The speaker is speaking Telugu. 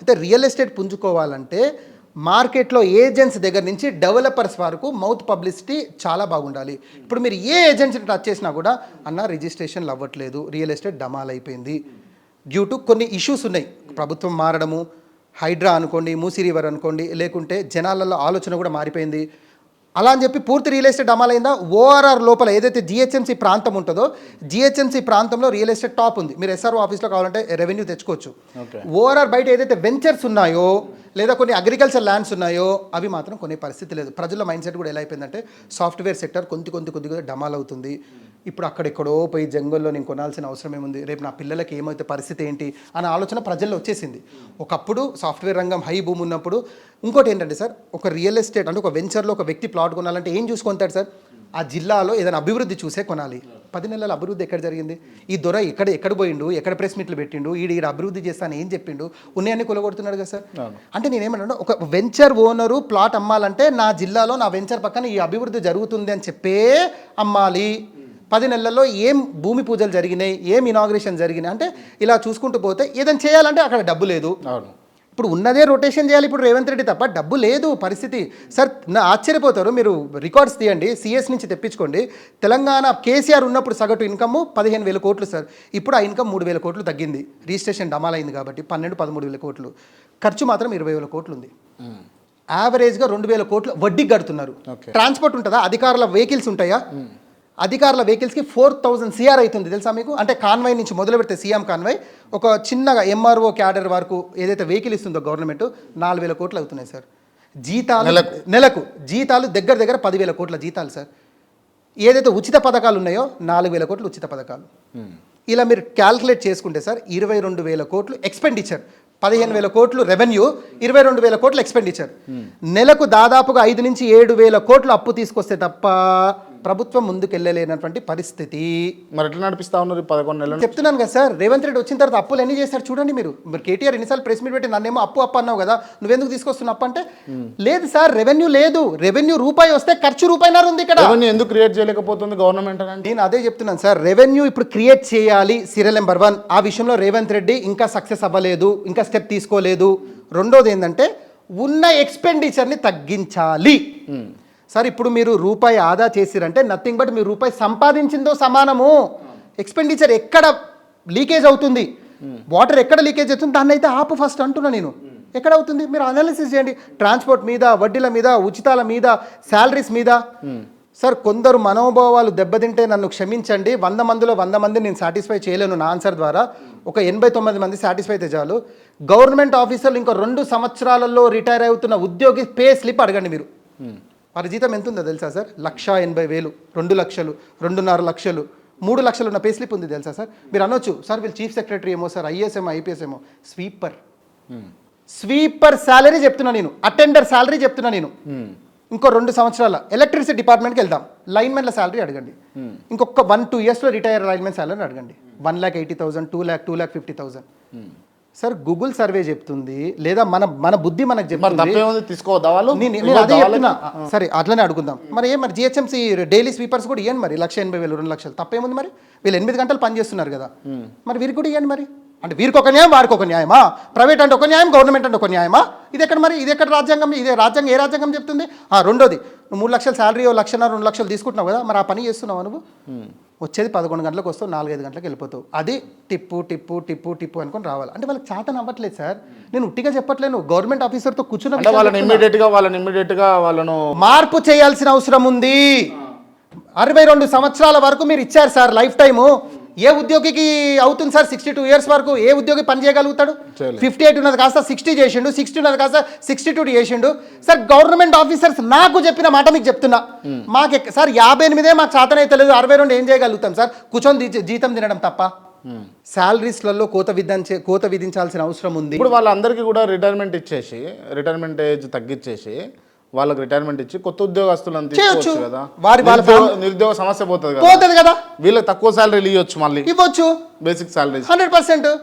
అయితే రియల్ ఎస్టేట్ పుంజుకోవాలంటే మార్కెట్లో ఏజెంట్స్ దగ్గర నుంచి డెవలపర్స్ వరకు మౌత్ పబ్లిసిటీ చాలా బాగుండాలి. ఇప్పుడు మీరు ఏ ఏజెంట్స్ని టచ్ చేసినా కూడా అన్న రిజిస్ట్రేషన్లు అవ్వట్లేదు రియల్ ఎస్టేట్ డమాల్ అయిపోయింది డ్యూ టు కొన్ని ఇష్యూస్ ఉన్నాయి. ప్రభుత్వం మారడము హైడ్రా అనుకోండి మూసీ రివర్ అనుకోండి లేకుంటే జనాలలో ఆలోచన కూడా మారిపోయింది. అలా అని చెప్పి పూర్తి రియల్ ఎస్టేట్ అమలైందా? ఓఆర్ఆర్ లోపల ఏదైతే జిహెచ్ఎంసీ ప్రాంతం ఉంటుందో జిహెచ్ఎంసీ ప్రాంతంలో రియల్ ఎస్టేట్ టాప్ ఉంది. మీరు ఎస్ఆర్ఓ ఆఫీస్లో కావాలంటే రెవెన్యూ తెచ్చుకోవచ్చు. ఓఆర్ఆర్ బయట ఏదైతే వెంచర్స్ ఉన్నాయో లేదా కొన్ని అగ్రికల్చర్ ల్యాండ్స్ ఉన్నాయో అవి మాత్రం కొనే పరిస్థితి లేదు. ప్రజల మైండ్ సెట్ కూడా ఎలా అయిపోయిందంటే సాఫ్ట్వేర్ సెక్టర్ కొంత కొంత కొద్దిగా డమాల్ అవుతుంది. ఇప్పుడు అక్కడెక్కడో పోయి జంగల్లో నేను కొనాల్సిన అవసరం ఏముంది? రేపు నా పిల్లలకి ఏమైతే పరిస్థితి ఏంటి? అనే ఆలోచన ప్రజల్లో వచ్చేసింది. ఒకప్పుడు సాఫ్ట్వేర్ రంగం హై భూమి ఉన్నప్పుడు ఇంకోటి ఏంటంటే సార్ ఒక రియల్ ఎస్టేట్ అంటే ఒక వెంచర్లో ఒక వ్యక్తి ప్లాట్ కొనాలంటే ఏం చూసుకుంటాడు సార్? ఆ జిల్లాలో ఏదైనా అభివృద్ధి చూసే కొనాలి. పది నెలల అభివృద్ధి ఎక్కడ జరిగింది? ఈ దొర ఎక్కడ ఎక్కడ పోయిండు? ఎక్కడ ప్రెస్ మీట్లు పెట్టిండు? ఈడ ఈడ అభివృద్ధి చేస్తాను ఏం చెప్పిండు? ఉన్నాయన్ని కొలగొడుతున్నాడు కదా సార్. అంటే నేనేమన్నా ఒక వెంచర్ ఓనరు ప్లాట్ అమ్మాలంటే నా జిల్లాలో నా వెంచర్ పక్కన ఈ అభివృద్ధి జరుగుతుంది అని చెప్పే అమ్మాలి. పది నెలల్లో ఏం భూమి పూజలు జరిగినాయి ఏం ఇనాగ్రేషన్ జరిగినాయి అంటే ఇలా చూసుకుంటూ పోతే ఏదైనా చేయాలంటే అక్కడ డబ్బు లేదు. అవును. ఇప్పుడు ఉన్నదే రొటేషన్ చేయాలి ఇప్పుడు రేవంత్ రెడ్డి తప్ప డబ్బు లేదు పరిస్థితి. సార్ నా ఆశ్చర్యపోతారు మీరు రికార్డ్స్ తీయండి సిఎస్ నుంచి తెప్పించుకోండి. తెలంగాణ కేసీఆర్ ఉన్నప్పుడు సగటు ఇన్కమ్ పదిహేను వేల కోట్లు సార్ ఇప్పుడు ఆ ఇన్కమ్ మూడు వేల కోట్లు తగ్గింది. రిజిస్ట్రేషన్ డమాల్ అయింది కాబట్టి పన్నెండు పదమూడు వేల కోట్లు. ఖర్చు మాత్రం ఇరవై వేల కోట్లు ఉంది. యావరేజ్గా రెండు వేల కోట్లు వడ్డీకి కడుతున్నారు. ట్రాన్స్పోర్ట్ ఉంటుందా? అధికారుల వెహికల్స్ ఉంటాయా? అధికారుల వెహికల్స్కి ఫోర్ థౌజండ్ సిఆర్ అవుతుంది. తెలుసా మీకు? అంటే కాన్వాయ్ నుంచి మొదలు పెడితే సీఎం కాన్వాయ్ ఒక చిన్నగా ఎంఆర్ఓ క్యాడర్ వరకు ఏదైతే వెహికల్ ఇస్తుందో గవర్నమెంట్ నాలుగు వేల కోట్లు అవుతున్నాయి సార్. జీతాలు నెలకు. జీతాలు దగ్గర దగ్గర పదివేల కోట్ల జీతాలు సార్. ఏదైతే ఉచిత పథకాలు ఉన్నాయో నాలుగు వేల కోట్లు ఉచిత పథకాలు. ఇలా మీరు క్యాల్కులేట్ చేసుకుంటే సార్ ఇరవై రెండు వేల కోట్లు ఎక్స్పెండిచర్. పదిహేను వేల కోట్లు రెవెన్యూ ఇరవై రెండు వేల కోట్లు ఎక్స్పెండిచర్. నెలకు దాదాపుగా ఐదు నుంచి ఏడు వేల కోట్లు అప్పు తీసుకొస్తే తప్ప ప్రభుత్వం ముందుకెళ్ళలేనటువంటి పరిస్థితి. మరి ఎట్లా నడిపిస్తా ఉన్నారు పదకొండు నెలలు? చెప్తున్నాను కదా సార్ రేవంత్ రెడ్డి వచ్చిన తర్వాత అప్పులు ఎన్ని చేస్తారు చూడండి మీరు. మీరు కేటీఆర్ ఎన్నిసార్లు ప్రెస్ మీట్ పెట్టి నన్నేమో అప్పు అప్పు అన్నావు కదా నువ్వెందుకు తీసుకొస్తున్న అప్పు అంటే? లేదు సార్ రెవెన్యూ లేదు. రెవెన్యూ రూపాయి వస్తే ఖర్చు రూపాయిన్నర ఉంది ఇక్కడ. ఎందుకు క్రియేట్ చేయలేకపోతుంది గవర్నమెంట్ అని నేను అదే చెప్తున్నాను సార్ రెవెన్యూ ఇప్పుడు క్రియేట్ చేయాలి సీరియల్ నెంబర్ వన్ ఆ విషయంలో రేవంత్ రెడ్డి ఇంకా సక్సెస్ అవ్వలేదు ఇంకా స్టెప్ తీసుకోలేదు. రెండోది ఏంటంటే ఉన్న ఎక్స్పెండిచర్ని తగ్గించాలి. సార్ ఇప్పుడు మీరు రూపాయి ఆదా చేసిరంటే నథింగ్ బట్ మీరు రూపాయి సంపాదించిందో సమానము. ఎక్స్పెండిచర్ ఎక్కడ లీకేజ్ అవుతుంది? వాటర్ ఎక్కడ లీకేజ్ అవుతుంది? దాన్ని అయితే ఆపు ఫస్ట్ అంటున్నా నేను. ఎక్కడ అవుతుంది? మీరు అనాలిసిస్ చేయండి. ట్రాన్స్పోర్ట్ మీద వడ్డీల మీద ఉచితాల మీద శాలరీస్ మీద. సార్ కొందరు మనోభావాలు దెబ్బతింటే నన్ను క్షమించండి. వంద మందిలో వంద మంది నేను సాటిస్ఫై చేయలేను నా ఆన్సర్ ద్వారా. ఒక ఎనభై తొమ్మిది మంది సాటిస్ఫై అయితే చాలు. గవర్నమెంట్ ఆఫీసర్లు ఇంకో రెండు సంవత్సరాలలో రిటైర్ అవుతున్న ఉద్యోగి పే స్లిప్ అడగండి మీరు. వారి జీతం ఎంత ఉందో తెలుసా సార్? లక్ష ఎనభై వేలు రెండు లక్షలు రెండున్నర లక్షలు మూడు లక్షలు ఉన్న పే స్లిప్ ఉంది తెలుసా సార్? మీరు అనొచ్చు సార్ వీళ్ళు చీఫ్ సెక్రటరీ ఏమో సార్ ఐఏఎస్ ఏమో ఐపీఎస్ ఏమో స్వీపర్ స్వీపర్ శాలరీ చెప్తున్నా నేను అటెండర్ శాలరీ చెప్తున్నా నేను. ఇంకో రెండు సంవత్సరాల ఎలక్ట్రిసిటీ డిపార్ట్మెంట్కి వెళ్దాం. లైన్మెన్ల శాలరీ అడగండి. ఇంకొక వన్ టూ ఇయర్స్లో రిటైర్ లైన్మెన్ శాలరీ అడగండి. One lakh eighty thousand two lakh two lakh fifty thousand. Sir Google survey చెప్తుంది లేదా మన మన బుద్ధి మనకు చెప్తుంది. తీసుకోవద్దా వాళ్ళు? నేను అదే చెప్తున్నా సరే అట్లనే అడుగుదాం. మరి ఏం మరి జిహెచ్ఎంసీ డైలీ స్వీపర్స్ కూడా ఇవ్వండి మరి లక్ష ఎనభై వేలు రెండు లక్షలు. తప్పేముంది మరి? వీళ్ళు ఎనిమిది గంటలు పని చేస్తున్నారు కదా. మరి వీరికి కూడా ఇవ్వండి మరి. అంటే వీరికి ఒక న్యాయం వారికి ఒక న్యాయమా? ప్రైవేట్ అంటే ఒక న్యాయం గవర్నమెంట్ అంటే ఒక న్యాయమా? ఇది ఎక్కడ మరి? ఇది ఎక్కడ రాజ్యాంగం? ఇదే రాజ్యాంగం ఏ రాజ్యాంగం చెప్తుంది? ఆ, రెండోది నువ్వు మూడు లక్షల శాలరీ లక్షన్నర రెండు లక్షలు తీసుకుంటున్నావు కదా మరి ఆ పని చేస్తున్నావు నువ్వు? వచ్చేది పదకొండు గంటలకు వస్తావు నాలుగైదు గంటలకు వెళ్ళిపోతావు. అది టిప్పు టిప్పు టిప్పు టిప్పు అనుకొని రావాలి. అంటే వాళ్ళకి చాతన అవ్వట్లేదు సార్. నేను ఉట్టిగా చెప్పట్లేను. గవర్నమెంట్ ఆఫీసర్తో కూర్చున్న వాళ్ళని వాళ్ళని వాళ్ళను మార్పు చేయాల్సిన అవసరం ఉంది. అరవై రెండు సంవత్సరాల వరకు మీరు ఇచ్చారు సార్ లైఫ్ టైము. ఏ ఉద్యోగికి అవుతుంది సార్ సిక్స్టీ టూ ఇయర్స్ వరకు? ఏ ఉద్యోగి పని చేయగలుగుతాడు. ఫిఫ్టీ ఎయిట్ ఉన్నది కాస్త సిక్స్టీ చేసిండు సిక్స్టీ ఉన్నది కాస్త సిక్స్టీ టూ చేసిండు. సార్ గవర్నమెంట్ ఆఫీసర్స్ నాకు చెప్పిన మాట మీకు చెప్తున్నా. మాకు సార్ యాభై ఎనిమిదే మాకు చేతనైతే లేదు అరవై రెండు ఏం చేయగలుగుతాం సార్? కూర్చొని జీతం తినడం తప్ప. శాలరీస్లలో కోత విధించే కోత విధించాల్సిన అవసరం ఉంది. ఇప్పుడు వాళ్ళందరికీ కూడా రిటైర్మెంట్ ఇచ్చేసి రిటైర్మెంట్ ఏజ్ తగ్గించేసి వాళ్ళకి రిటైర్మెంట్ ఇచ్చి కొత్త ఉద్యోగస్తులను. తీసుకోవచ్చు కదా. వారి- వాళ్ళ నిరుద్యోగ- సమస్య పోతుంది కదా. పోతుంది కదా. వీళ్ళకి తక్కువ శాలరీలు ఇవ్వచ్చు మళ్ళీ. ఇవ్వచ్చు. Basic salaries hundred percent.